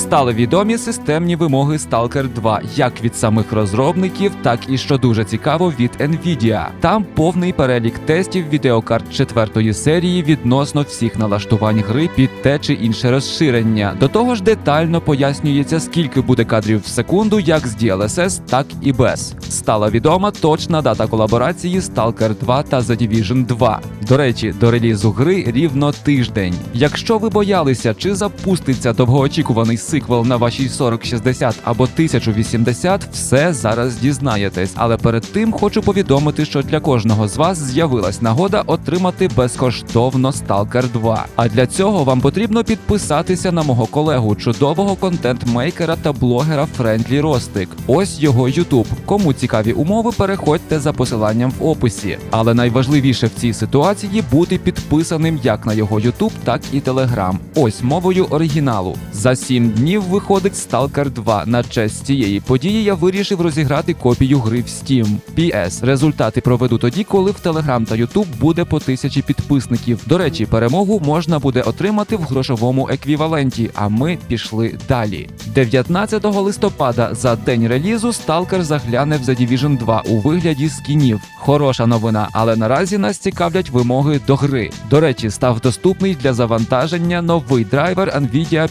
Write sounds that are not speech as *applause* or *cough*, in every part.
Стали відомі системні вимоги Stalker 2 як від самих розробників, так і що дуже цікаво від Nvidia. Там повний перелік тестів відеокарт четвертої серії відносно всіх налаштувань гри під те чи інше розширення. До того ж, детально пояснюється, скільки буде кадрів в секунду, як з DLSS, так і без. Стала відома точна дата колаборації Stalker 2 та The Division 2. До речі, до релізу гри рівно тиждень. Якщо ви боялися, чи запуститься довгоочікуваний сиквел на вашій 4060 або 1080, все зараз дізнаєтесь. Але перед тим хочу повідомити, що для кожного з вас з'явилась нагода отримати безкоштовно Stalker 2. А для цього вам потрібно підписатися на мого колегу, чудового контент-мейкера та блогера Френдлі Ростик. Ось його YouTube. Кому цікаві умови, переходьте за посиланням в описі. Але найважливіше в цій ситуації бути підписаним як на його YouTube, так і Telegram. Ось мовою оригіналу. За 7 днів виходить Stalker 2. На честь цієї події я вирішив розіграти копію гри в Steam. PS. Результати проведу тоді, коли в Telegram та YouTube буде по тисячі підписників. До речі, перемогу можна буде отримати в грошовому еквіваленті. А ми пішли далі. 19 листопада за день релізу Stalker загляне в The Division 2 у вигляді скінів. Хороша новина, але наразі нас цікавлять вимоги до гри. До речі, став доступний для завантаження новий драйвер Nvidia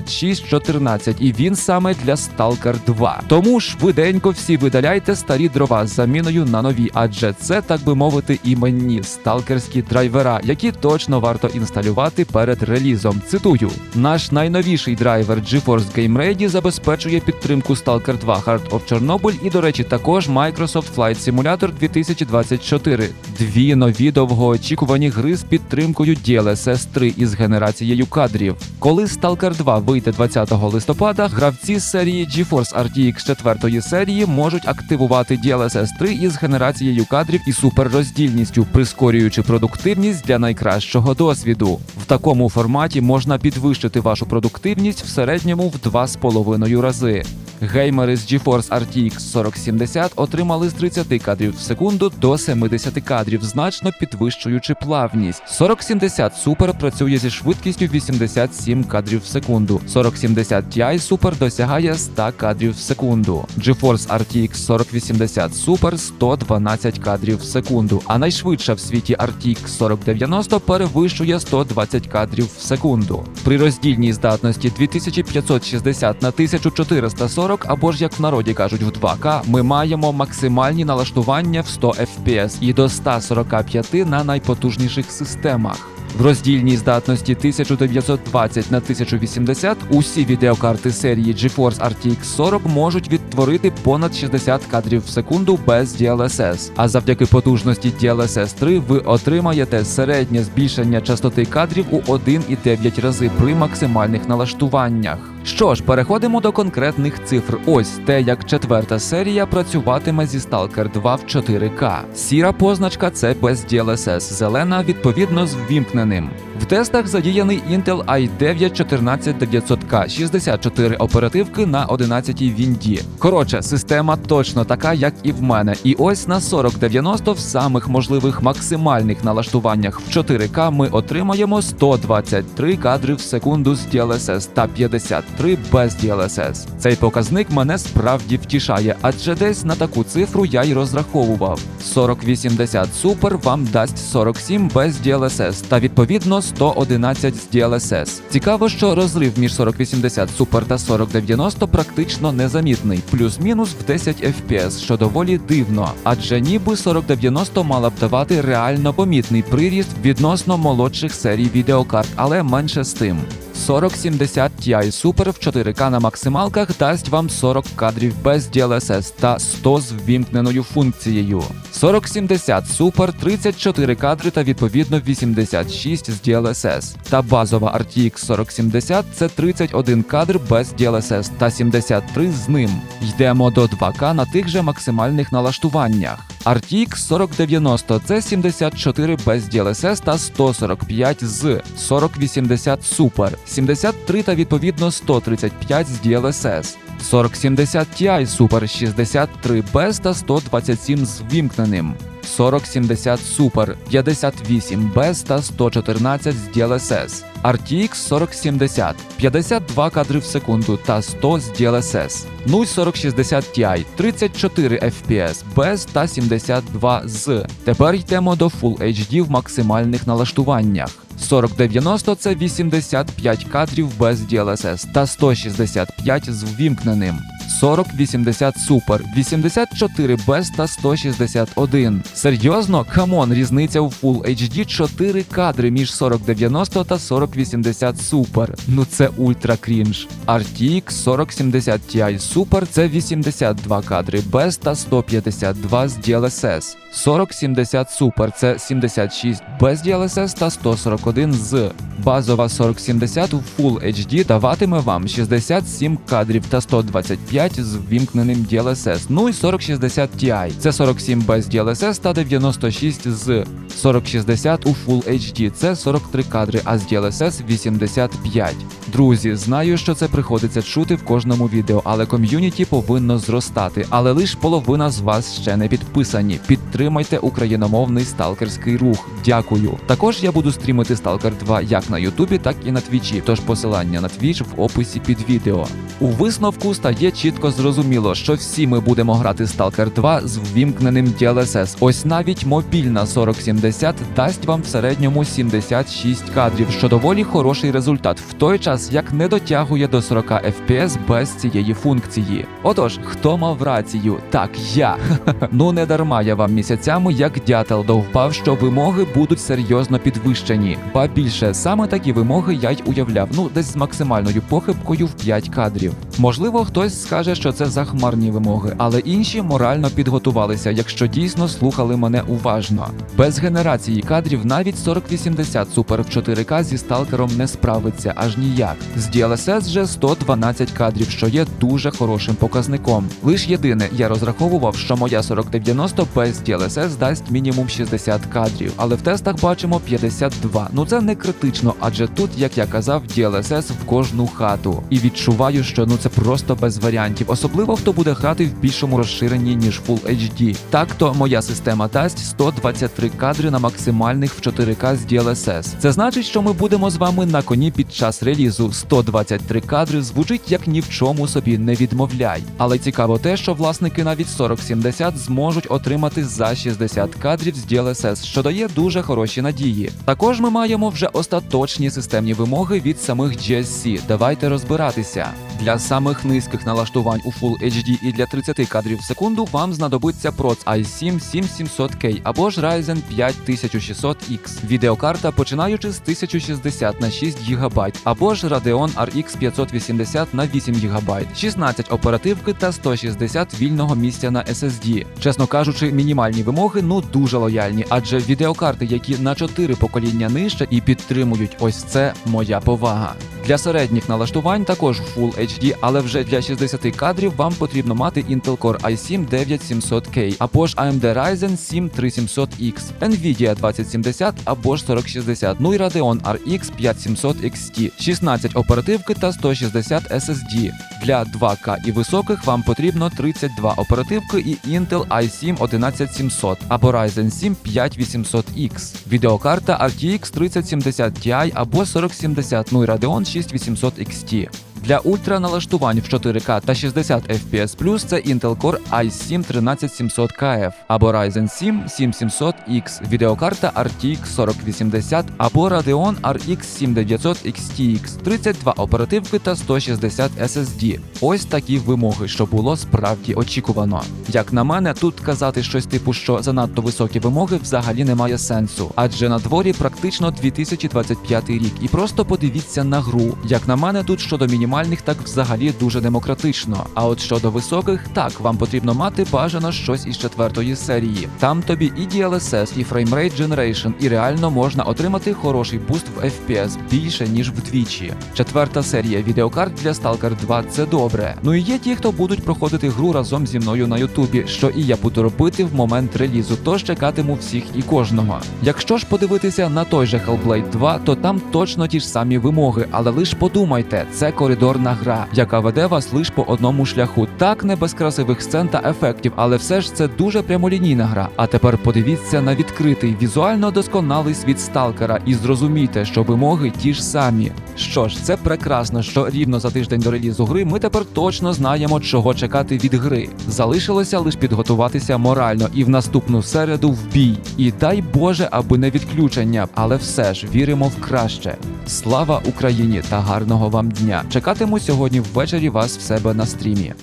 56614, і він саме для Stalker 2. Тому швиденько всі видаляйте старі дрова з заміною на нові, адже це, так би мовити, іменні сталкерські драйвера, які точно варто інсталювати перед релізом. Цитую: наш найновіший драйвер GeForce Game Ready забезпечує підтримку Stalker 2 Heart of Chernobyl і, до речі, також Microsoft Flight Simulator 2024. Дві нові довгоочікувані гри з підтримкою DLSS 3 із генерацією кадрів. Коли Stalker 2 вийде 20 листопада, гравці з серії GeForce RTX 4 серії можуть активувати DLSS 3 із генерацією кадрів і суперроздільністю, прискорюючи продуктивність для найкращого досвіду. В такому форматі можна підвищити вашу продуктивність в середньому в 2,5 рази. Геймери з GeForce RTX 4070 отримали з 30 кадрів в секунду до 70 кадрів, значно підвищуючи плавність. 4070 Super працює зі швидкістю 87 кадрів в секунду. 4070 Ti Super досягає 100 кадрів в секунду. GeForce RTX 4080 Super 112 кадрів в секунду. А найшвидша в світі RTX 4090 перевищує 120 кадрів в секунду. При роздільній здатності 2560 на 1440 або ж як в народі кажуть в 2К, ми маємо максимальні налаштування в 100 FPS і до 145 на найпотужніших системах. В роздільній здатності 1920 на 1080 усі відеокарти серії GeForce RTX 40 можуть відтворити понад 60 кадрів в секунду без DLSS. А завдяки потужності DLSS 3 ви отримаєте середнє збільшення частоти кадрів у 1,9 рази при максимальних налаштуваннях. Що ж, переходимо до конкретних цифр. Ось те, як четверта серія працюватиме зі Stalker 2 в 4К. Сіра позначка це без DLSS, зелена відповідно з ввімкненим. В тестах задіяний Intel i9 14900K 64 оперативки на 11 вінді. Коротше, система точно така, як і в мене. І ось на 4090 в самих можливих максимальних налаштуваннях в 4К ми отримаємо 123 кадри в секунду з DLSS та 53 без DLSS. Цей показник мене справді втішає, адже десь на таку цифру я й розраховував. 4080 Super вам дасть 47 без DLSS та відповідно 111 з DLSS. Цікаво, що розрив між 4080 Super та 4090 практично незамітний, плюс-мінус в 10 FPS, що доволі дивно, адже ніби 4090 мала б давати реально помітний приріст відносно молодших серій відеокарт, але менше з тим. 4070 Ti Super в 4К на максималках дасть вам 40 кадрів без DLSS та 100 з ввімкненою функцією. 4070 Super 34 кадри та відповідно 86 з DLSS. Та базова RTX 4070 це 31 кадр без DLSS та 73 з ним. Йдемо до 2К на тих же максимальних налаштуваннях. RTX 4090 це 74 без DLSS та 145 з 4080 Super, 73 та відповідно 135 з DLSS. 4070 Ti Super 63 без та 127 з ввімкненим. 4070 Super 58 без та 114 з DLSS. RTX 4070 52 кадри в секунду та 100 з DLSS. Ну 4060 Ti 34 FPS без та 72 з. Тепер йдемо до Full HD в максимальних налаштуваннях. 4090 це 85 кадрів без DLSS та 165 з ввімкненим. 4080 Super, 84 без та 161. Серйозно? Камон, різниця у Full HD 4 кадри між 4090 та 4080 Super. Ну це ультра крінж. RTX 4070 Ti Super це 82 кадри без та 152 з DLSS. 4070 Super це 76 без DLSS та 141 з. Базова 4070 у Full HD даватиме вам 67 кадрів та 125 з ввімкненим DLSS. Ну і 4060 Ti. Це 47 без DLSS та 96 з. 4060 у Full HD це 43 кадри, а з DLSS 85. Друзі, знаю, що це приходиться чути в кожному відео, але ком'юніті повинно зростати. Але лише половина з вас ще не підписані. Підтримайте україномовний сталкерський рух. Дякую. Також я буду стрімити Stalker 2 як на Ютубі, так і на Твічі. Тож посилання на Твіч в описі під відео. У висновку стає чітко зрозуміло, що всі ми будемо грати Stalker 2 з ввімкненим DLSS. Ось навіть мобільна 4070 дасть вам в середньому 76 кадрів, що доволі хороший результат, в той час як не дотягує до 40 FPS без цієї функції. Отож, хто мав рацію? Так, я. *laughs* ну не дарма я вам місяцями як дятел довбав, що вимоги будуть серйозно підвищені. Ба більше саме такі вимоги я й уявляв, ну десь з максимальною похибкою в 5 кадрів. Можливо, хтось скаже, що це захмарні вимоги, але інші морально підготувалися, якщо дійсно слухали мене уважно. Без генерації кадрів навіть 4080 Super в 4К зі сталкером не справиться аж ніяк. З DLSS же 112 кадрів, що є дуже хорошим показником. Лиш єдине, я розраховував, що моя 4090 без DLSS дасть мінімум 60 кадрів, але в тестах бачимо 52. Ну це не критично, адже тут, як я казав, DLSS в кожну хату. І відчуваю, що ну це просто без варіантів, особливо хто буде грати в більшому розширенні ніж Full HD. Так то моя система дасть 123 кадри на максимальних в 4К з DLSS. Це значить, що ми будемо з вами на коні під час релізу. 123 кадри звучить як ні в чому собі не відмовляй. Але цікаво те, що власники навіть 4070 зможуть отримати за 60 кадрів з DLSS, що дає дуже хороші надії. Також ми маємо вже остаточні системні вимоги від самих GSC. Давайте розбиратися. Для самих низьких налаштувань у Full HD і для 30 кадрів в секунду вам знадобиться Proc i7 7700K або ж Ryzen 5 1600X. Відеокарта починаючи з 1060 на 6 ГБ, або ж Radeon RX 580 на 8 ГБ, 16 оперативки та 160 вільного місця на SSD. Чесно кажучи, мінімальні вимоги ну дуже лояльні, адже відеокарти, які на 4 покоління нижче і підтримують ось це моя повага. Для середніх налаштувань також Full HD, але вже для 60 кадрів вам потрібно мати Intel Core i7 9700K або ж AMD Ryzen 7 3700X, Nvidia 2070 або ж 4060, ну і Radeon RX 5700 XT, 16 оперативки та 160 SSD. Для 2К і високих вам потрібно 32 оперативки і Intel i7 11700 або Ryzen 7 5800X, відеокарта RTX 3070 Ti або 4070, ну і Radeon 6800 XT. Для ультраналаштувань в 4К та 60 FPS це Intel Core i7 13700KF або Ryzen 7 7700X, відеокарта RTX 4080 або Radeon RX 7900 XTX, 32 оперативки та 160 SSD. Ось такі вимоги, що було справді очікувано. Як на мене, тут казати щось типу, що занадто високі вимоги взагалі немає сенсу, адже на дворі практично 2025 рік. І просто подивіться на гру. Як на мене, тут щодо мінімальних, так взагалі дуже демократично. А от щодо високих, так вам потрібно мати бажано щось із четвертої серії. Там тобі і DLSS, і Framerate Generation, і реально можна отримати хороший буст в FPS більше ніж вдвічі. Четверта серія відеокарт для Stalker 2 це добре. Ну і є ті, хто будуть проходити гру разом зі мною на Ютубі, що і я буду робити в момент релізу, тож чекатиму всіх і кожного. Якщо ж подивитися на той же Hellblade 2, то там точно ті ж самі вимоги, але лиш подумайте, це коридорна гра, яка веде вас лиш по одному шляху. Так не без красивих сцен та ефектів, але все ж це дуже прямолінійна гра. А тепер подивіться на відкритий візуально досконалий світ сталкера і зрозумійте, що вимоги ті ж самі. Що ж, це прекрасно, що рівно за тиждень до релізу гри ми тепер точно знаємо, чого чекати від гри. Залишилося лише підготуватися морально і в наступну середу в бій. І дай Боже, аби не відключення, але все ж віримо в краще. Слава Україні та гарного вам дня! Чекатиму сьогодні ввечері вас в себе на стрімі.